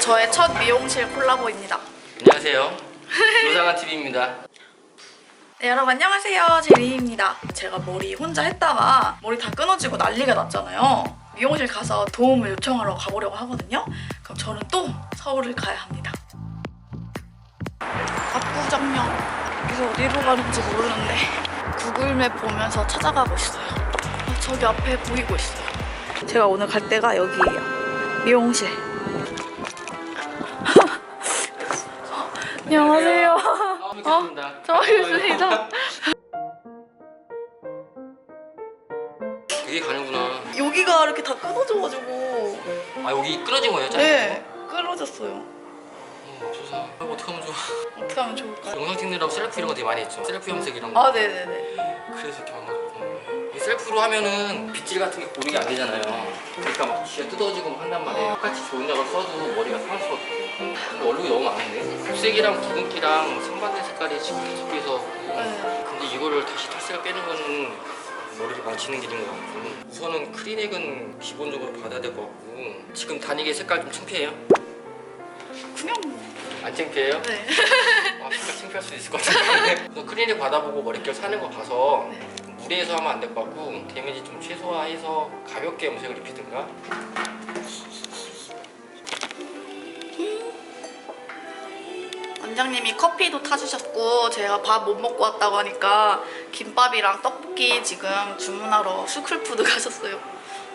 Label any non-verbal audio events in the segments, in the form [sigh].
저의 첫 미용실 콜라보입니다. 안녕하세요. 노상한 TV입니다. 네, 여러분 안녕하세요. 제리입니다. 제가 머리 혼자 했다가 머리 다 끊어지고 난리가 났잖아요. 미용실 가서 도움을 요청하러 가보려고 하거든요. 그럼 저는 또 서울을 가야 합니다. 압구정역. 이거 어디로 가는지 모르는데 구글맵 보면서 찾아가고 있어요. 아, 저기 앞에 보이고 있어요. 제가 오늘 갈 데가 여기예요. 미용실. 안녕하세요. 아, 뵙겠습니다. 저 알겠습니다. 여기 가는구나. 여기가 이렇게 다 끊어져가지고 아 여기 끊어진 거예요? 네 끊어졌어요. 거? 어, 조사. 아, 어떻게 하면 좋아? 어떻게 하면 좋을까요? 영상 찍느라고 셀프 이런 거 되게 많이 했죠. 셀프 염색 이런 거. 아 네네네. 그래서 이렇게. 이 셀프로 하면은 빗질 같은 게 고르게 안 되잖아요. 그러니까 막 쥐가 뜯어지고 막 한단 말이에요. 똑같이 좋은 약을 써도 머리가 상할 수가 없고. 얼룩이 너무 많은데? 곱색이랑 붉은기랑 상반된 색깔이 지금 계속 해서 네. 근데 이거를 다시 탈색을 빼는 거는 머리를 망치는 길인 것 같고 우선은 크리넥은 기본적으로 받아야 될 것 같고 지금 다니게 색깔 좀 창피해요? 그냥 안 창피해요? 네. 아 색깔 창피할 수도 있을 것 같은데 [laughs] 크리넥 받아보고 머릿결 사는 거 봐서 네. 무리해서 하면 안 될 것 같고 데미지 좀 최소화해서 가볍게 염색을 입히든가 원장님이 커피도 타주셨고 제가 밥 못 먹고 왔다고 하니까 김밥이랑 떡볶이 지금 주문하러 슈클푸드 [laughs] 가셨어요.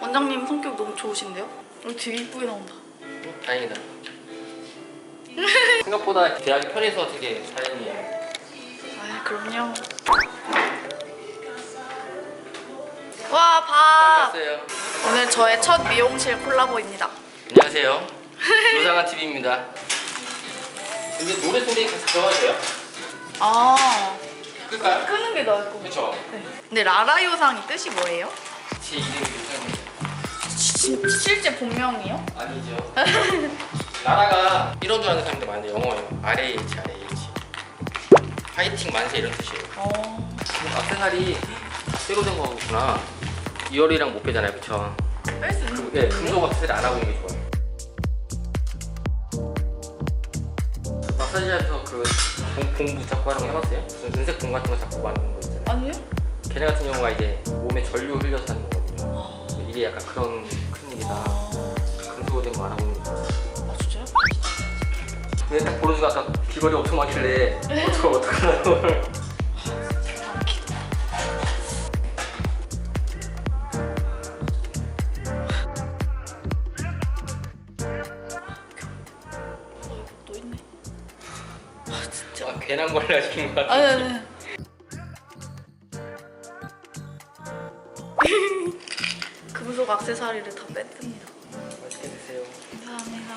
원장님 성격 너무 좋으신데요? 여기 되게 이쁘게 나온다. 음, 다행이다 생각보다 대학이 편해서 되게 다행이에요 아 그럼요. 와 밥. 반갑어요 오늘 저의 첫 미용실 콜라보입니다. 안녕하세요 노상한 TV입니다 근데 노래 소리 같이 들어가도 돼요? 아 끌까요? 끄는 게 나을 것 같아요. 그렇죠 네. 근데 라라 요상이 뜻이 뭐예요? 제 이름이 진, 실제 본명이요? 아니죠. 나라가 이런 줄 아는 사람들 많은데 영어예요. RH, RH. 파이팅 만세 이런 뜻이에요. 어. 악세사리 새로 된 거구나. 이어리랑 못 빼잖아요, 그쵸? 뺄 수 있는 네, 금속 악세사리 안 하고 있는 게 좋아요. 마사지샵에서 그 봉, 봉부 잡고 하는 거 해봤어요? 무슨 은색 봉 같은 거 잡고 만드는 거 있잖아요. 아니요? 걔네 같은 경우가 이제 몸에 전류 흘려서 하는 거거든요. 이게 약간 그런 클릭이다. 아, 금속으로 된 거 안 하고 있는 거. 아 진짜요? 근데 딱 보는 순간 아까 비거리 엄청 많길래 [laughs] 어떡 어떡하나 시킨 것 같아 아니 아니. 금속 액세서리를 다 뺐습니다. 맛있게 드세요 감사합니다.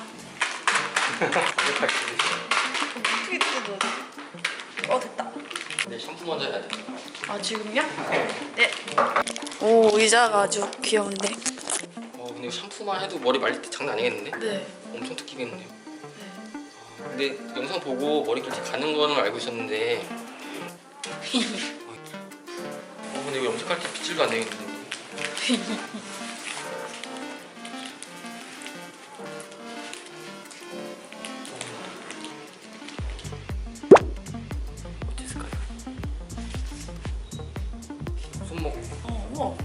이렇게 어떻게? 어 됐다. 네 샴푸 먼저 해야 돼 아 지금요? 네. 오 의자가 아주 귀여운데. 어, 근데 이거 샴푸만 해도 머리 말릴 때 장난 아니겠는데? 네. 엄청 뜯기겠는데요 네. 아, 근데 영상 보고 머리 길이 가는 거는 알고 있었는데 어 근데 이거 염색할 때 빗질도 안 되겠는데 어땠을까요? 손목 어.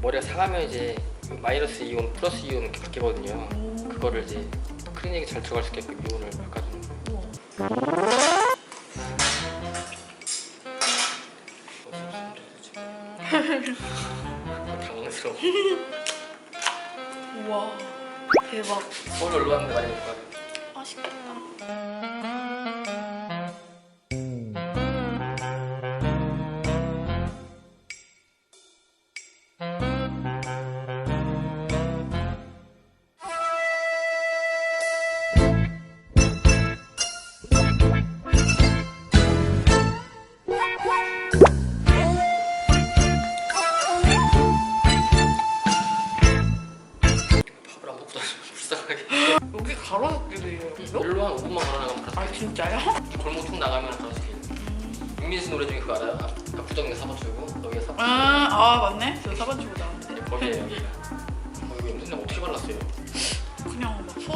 머리가 상하면 이제 마이너스 이온 플러스 이온 이렇게 바뀌거든요. 그거를 이제 클리닉에 잘 들어갈 수 있게끔 이온을 바꿔주는. 당황스러워. 우와. 대박. 서울 갔는데 많이 못 가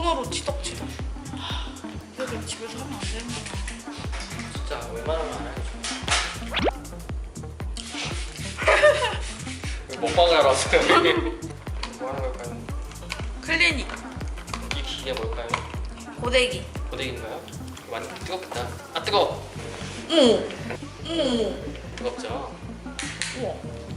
서로 치덕치덕. 이거 집에서 하면 안 되는 거야. 진짜 웬만하면 안 하죠. [laughs] 먹방을 하러 왔어요. [laughs] 뭐 하는 걸까요? 클리닉 이 기계 뭘까요? 고데기. 고데기인가요? 완전 뜨겁다. 아 뜨거. 어머, 뜨겁죠. 우와.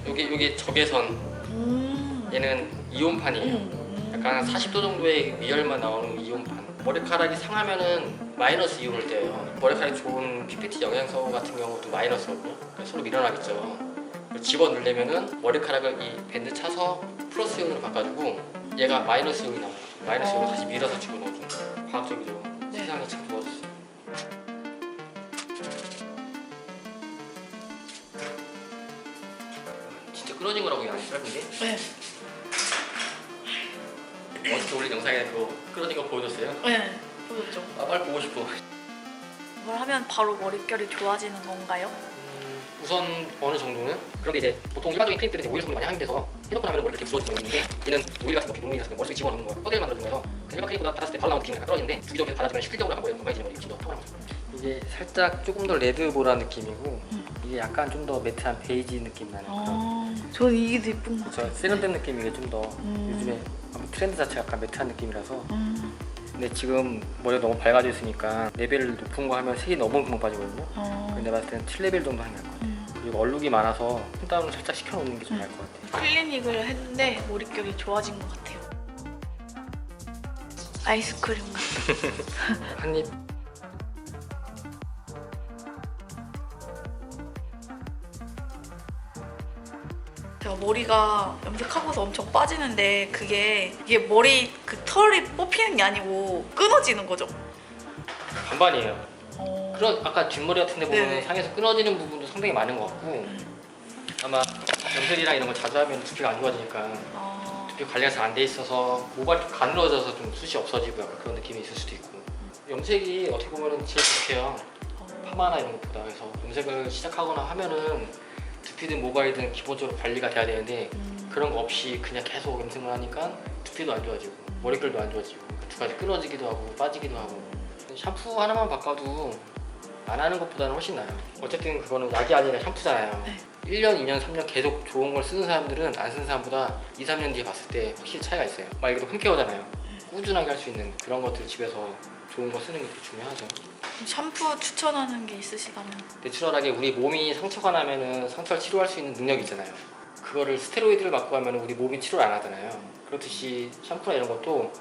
여기 여기 적외선. 음, 얘는 이온판이에요. 음. 약간 40도 정도의 위열만 나오는 이온판. 머리카락이 상하면은 마이너스 이온을 떼요. 머리카락이 좋은 PPT 영양소 같은 경우도 마이너스거든요. 서로 밀어나겠죠. 집어 넣으려면은 머리카락을 이 밴드 차서 플러스 이온으로 바꿔주고 얘가 마이너스 이온이 나와요. 마이너스 이온을 다시 밀어서 집어넣어주는 거예요. 과학적이죠. 네. 세상이 참 좋아졌어요. 진짜 끊어진 거라고 이게 안 짧은데? 네. 어저께 올린 영상에 그거 끊어진 거 보여줬어요? 네. 보였죠. 아 빨리 보고 싶어. 이걸 하면 바로 머릿결이 좋아지는 건가요? 음, 우선 어느 정도는 그런데 이제 보통 일반적인 크림들은 이제 오일 성분이 많이 함유돼서 해놓고 나면 머리 이렇게 부러지는 게 있는데 얘는 오일 같은 거, 비누 같은 거 머릿속에 집어넣는 거 꺼대를 만들어주는 거라서 그 일반 크림보다 받았을 때 바로 나오는 느낌이 약간 떨어지는데 주기적으로 받아주면 실질적으로 약간 머리가 건강해지는 머리 느낌도 더 나고 이게 살짝 조금 더 레드보라 느낌이고 이게 약간 좀 더 매트한 베이지 느낌 나는 아, 저는 이게 더 예쁜 것 그렇죠 세련된 느낌이 이게 좀더 음. 요즘에 트렌드 자체가 약간 매트한 느낌이라서 음. 근데 지금 머리가 너무 밝아져 있으니까 레벨 높은 거 하면 색이 너무 금방 빠지거든요 어. 근데 봤을 때는 7레벨 정도 하는 게 나을 것 같아요 음. 그리고 얼룩이 많아서 톤다운을 살짝 시켜놓는 게 좀 나을 것 같아요 클리닉을 했는데 머릿결이 좋아진 것 같아요. 아이스크림 같아. [laughs] 한입 제가 머리가 염색하고서 엄청 빠지는데 그게 이게 머리 그 털이 뽑히는 게 아니고 끊어지는 거죠. 반반이에요 어. 그런 아까 뒷머리 같은 데 보면 네네. 상에서 끊어지는 부분도 상당히 많은 것 같고 아마 염색이랑 이런 거 자주 하면 두피가 안 좋아지니까 어. 두피 관리가 잘 안 돼 있어서 모발이 좀 가늘어져서 좀 숱이 없어지고 약간 그런 느낌이 있을 수도 있고 염색이 어떻게 보면 제일 좋게요 어. 파마나 이런 것보다 그래서 염색을 시작하거나 하면은 두피든 모발이든 기본적으로 관리가 돼야 되는데 음. 그런 거 없이 그냥 계속 염색을 하니까 두피도 안 좋아지고 머릿결도 안 좋아지고 두 가지 끊어지기도 하고 빠지기도 하고. 샴푸 하나만 바꿔도 안 하는 것보다는 훨씬 나아요. 어쨌든 그거는 약이 아니라 샴푸잖아요. 네. 1년, 2년, 3년 계속 좋은 걸 쓰는 사람들은 안 쓰는 사람보다 2, 3년 뒤에 봤을 때 확실히 차이가 있어요. 말 그대로 홈케어잖아요. 꾸준하게 할 수 있는 그런 것들 집에서 좋은 거 쓰는 게 중요하죠 샴푸 추천하는 게 있으시다면 내추럴하게 우리 몸이 상처가 나면은 상처를 치료할 수 있는 능력이 있잖아요. 그거를 스테로이드를 맞고 하면 우리 몸이 치료를 안 하잖아요. 그렇듯이 샴푸나 이런 것도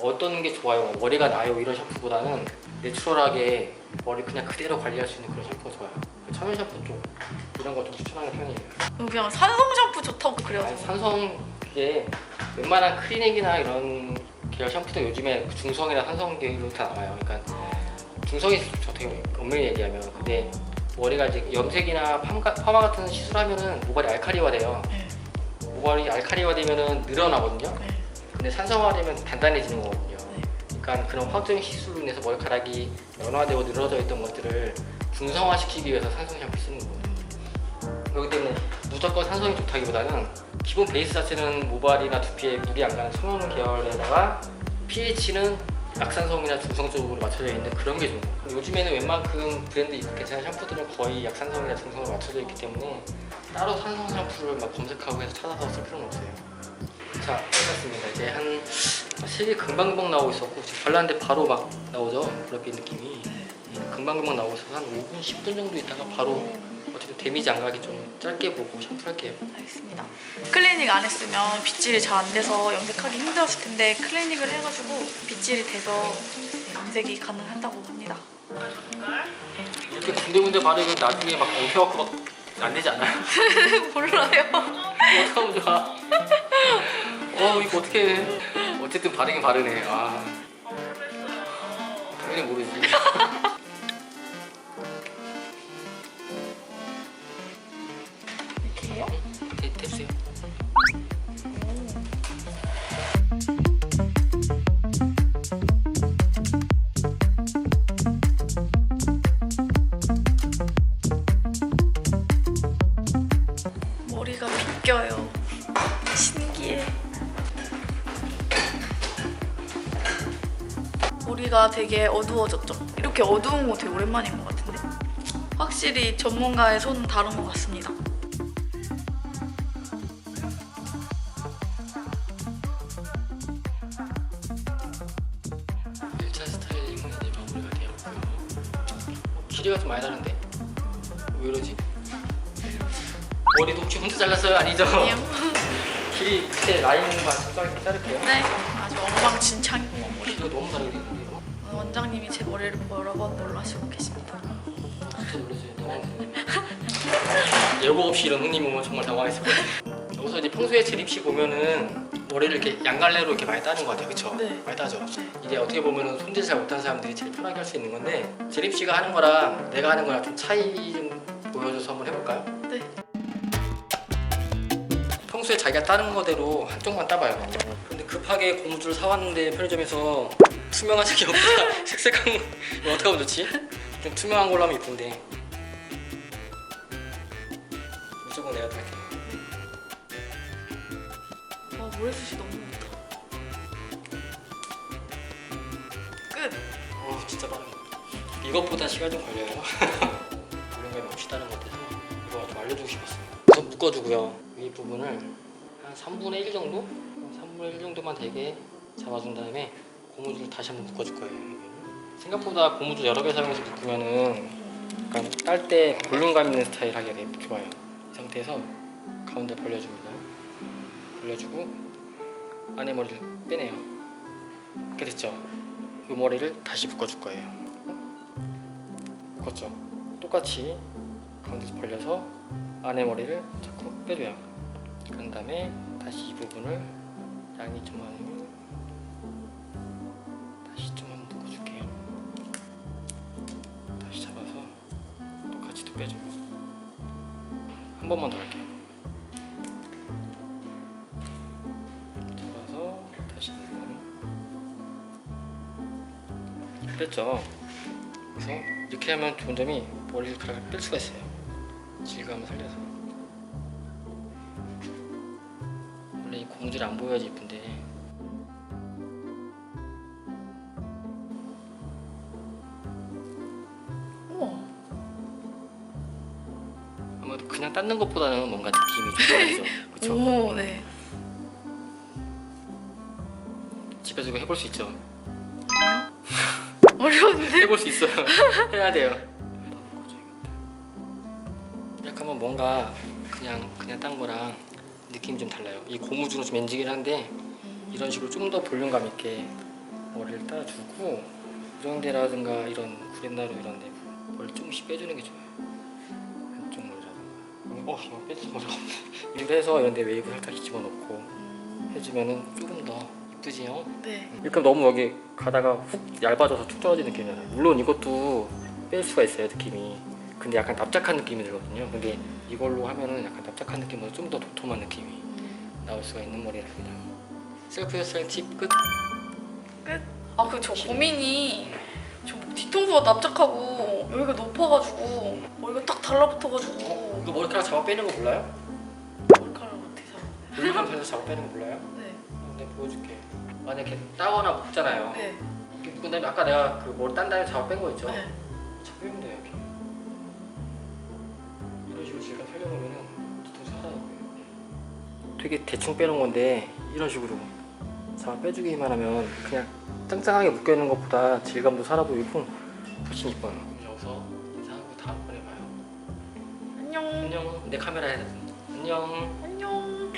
어떤 게 좋아요, 머리가 나요 이런 샴푸보다는 내추럴하게 머리 그냥 그대로 관리할 수 있는 그런 샴푸가 좋아요. 천연 샴푸 쪽 이런 거 좀 추천하는 편이에요. 그냥 산성 샴푸 좋다고 그래요. 아니, 산성 그게 웬만한 크리넥이나 이런 계열 샴푸도 요즘에 중성이나 산성 계열로 다 나와요. 그러니까 중성이 어떻게 엄밀히 얘기하면 근데 머리가 이제 염색이나 파마, 파마 같은 시술하면은 모발이 알카리화돼요. 네. 모발이 알카리화되면은 늘어나거든요. 네. 근데 산성화되면 단단해지는 거거든요. 네. 그러니까 그런 화학적인 시술로 인해서 머리카락이 연화되고 늘어져 있던 것들을 중성화시키기 위해서 산성 샴푸 쓰는 거예요. 그렇기 때문에 무조건 산성이 좋다기보다는 기본 베이스 자체는 모발이나 두피에 물이 안 가는 천연 계열에다가 pH는 약산성이나 중성 쪽으로 맞춰져 있는 그런 게 거예요. 요즘에는 웬만큼 브랜드 괜찮은 샴푸들은 거의 약산성이나 중성으로 맞춰져 있기 때문에 따로 산성 샴푸를 막 검색하고 해서 찾아서 쓸 필요는 없어요. 자, 끝났습니다. 이제 한 색이 금방금방 나오고 있었고 발랐는데 바로 막 나오죠? 브라빛 느낌이 음, 금방금방 나오고 있어서 한 5분, 10분 정도 있다가 바로 데미지 안 가게 좀 짧게 보고 샴푸할게요. 알겠습니다. 클리닉 안 했으면 빗질이 잘 안 돼서 염색하기 힘들었을 텐데 클리닉을 해가지고 빗질이 돼서 네, 염색이 가능하다고 합니다. 이렇게 군데군데 바르면 나중에 막 엉켜갖고 막안 되지 않아요? [laughs] 몰라요. 어떡하면 좋아? 어 이거 어떻게 해? 어쨌든 바르긴 바르네. 아 당연히 모르지. [laughs] 거리가 되게 어두워졌죠. 이렇게 어두운 거 되게 오랜만인 것 같은데 확실히 전문가의 손은 다른 것 같습니다. 길이가 좀 많이 다른데? 왜 이러지? 머리도 혹시 혼자 잘랐어요? 아니죠? 아니요. 길이 그때 라인만 적당히 자를게요. 네, 아주 엉망진창인 머리도 너무 다르게 원장님이 제 머리를 여러 번 놀라시고 계십니다. 예고 없이 이런 흔님 오면 정말 당황했을 거예요 여기서 이제 평소에 제립씨 보면은 머리를 이렇게 양갈래로 이렇게 많이 따는 것 같아요 그쵸? 네. 많이 따죠? 네. 이게 어떻게 보면은 손질 잘 못하는 사람들이 제일 편하게 할 수 있는 건데 제립 씨가 하는 거랑 내가 하는 거랑 좀 차이 좀 보여줘서 한번 해볼까요? 네. 평소에 자기가 따는 거대로 한쪽만 따봐요. 근데 급하게 고무줄을 사왔는데 편의점에서 투명한 색이 없다. [laughs] 색색한 거 이거 어떻게 하면 좋지? 좀 투명한 걸로 하면 이쁜데 무조건 내가 탈게. 와 모래숱이 너무 많다. 끝. 어 진짜 빠르네. 이것보다 시간 좀 걸려요. 볼륨감이 없이 따는 것 같아서 이거 좀 알려주고 싶었어요. 우선 묶어주고요. 이 부분을 한 3분의 1 정도? 3분의 1 정도만 되게 잡아준 다음에 고무줄을 다시 한번 묶어줄 거예요. 생각보다 고무줄 여러 개 사용해서 묶으면은 약간 딸 때 볼륨감 있는 스타일 하기가 되게 좋아요. 이 상태에서 가운데 벌려줍니다. 벌려주고 안에 머리를 빼내요. 이렇게 됐죠? 이 머리를 다시 묶어줄 거예요. 묶었죠? 똑같이 가운데서 벌려서 안에 머리를 자꾸 빼줘요. 그런 다음에 다시 이 부분을 양이 좀 많으면 번만 더 할게요. 잡아서 다시 묶고 그랬죠. 그래서 이렇게 하면 좋은 점이 머리를 뺄 수가 있어요. 질감을 살려서. 원래 이 고무줄이 안 보여야지 닦는 것보다는 뭔가 느낌이 좀 다르죠. [laughs] 그렇죠? 오 네. 집에서 이거 해볼 수 있죠. 어려운데? [laughs] 해볼 수 있어요. [laughs] 해야 돼요. 약간 뭐 뭔가 그냥 그냥 딴 거랑 느낌이 좀 달라요. 이 고무줄은 좀 엔지긴 한데 이런 식으로 좀 더 볼륨감 있게 머리를 따주고 이런 데라든가 이런 구렛나루 이런 데 머리를 조금씩 빼주는 게 좋아요. 어 머리가 없네. 이렇게 해서 이런 데 웨이브 살짝 집어넣고 해주면은 조금 더 이쁘지요? 네. 이렇게 너무 여기 가다가 훅 얇아져서 툭 떨어지는 느낌이잖아요. 물론 이것도 뺄 수가 있어요 느낌이. 근데 약간 납작한 느낌이 들거든요. 근데 이걸로 하면은 약간 납작한 느낌보다 좀 더 도톰한 느낌이 나올 수가 있는 머리랍니다. 셀프 헤어스타일 팁 끝. 끝. 아 그 저 고민이 저 뒤통수가 납작하고 여기가 높아가지고 머리가 딱 달라붙어가지고 어, 이거 머리카락 잡아 빼는 거 몰라요? 머리카락 어떻게 잡아? 볼륨감 살려서 잡아 빼는 거 몰라요? [laughs] 네. 어, 내가 보여줄게. 만약에 따거나 묶잖아요. 네. 근데 아까 내가 그 머리 딴 다음에 잡아 뺀 거 있죠? 네. 잡아 빼면 돼요 이렇게. 이런 식으로 질감 살려놓으면은 뒤통수 살아요. 되게 대충 빼놓은 건데 이런 식으로 잡아 빼주기만 하면 그냥 짱짱하게 묶여 있는 것보다 질감도 살아 보이고 훨씬 이뻐요. 여기서 다음번에 봐요. 안녕. 안녕. 내 카메라 해야 돼. 안녕. 안녕.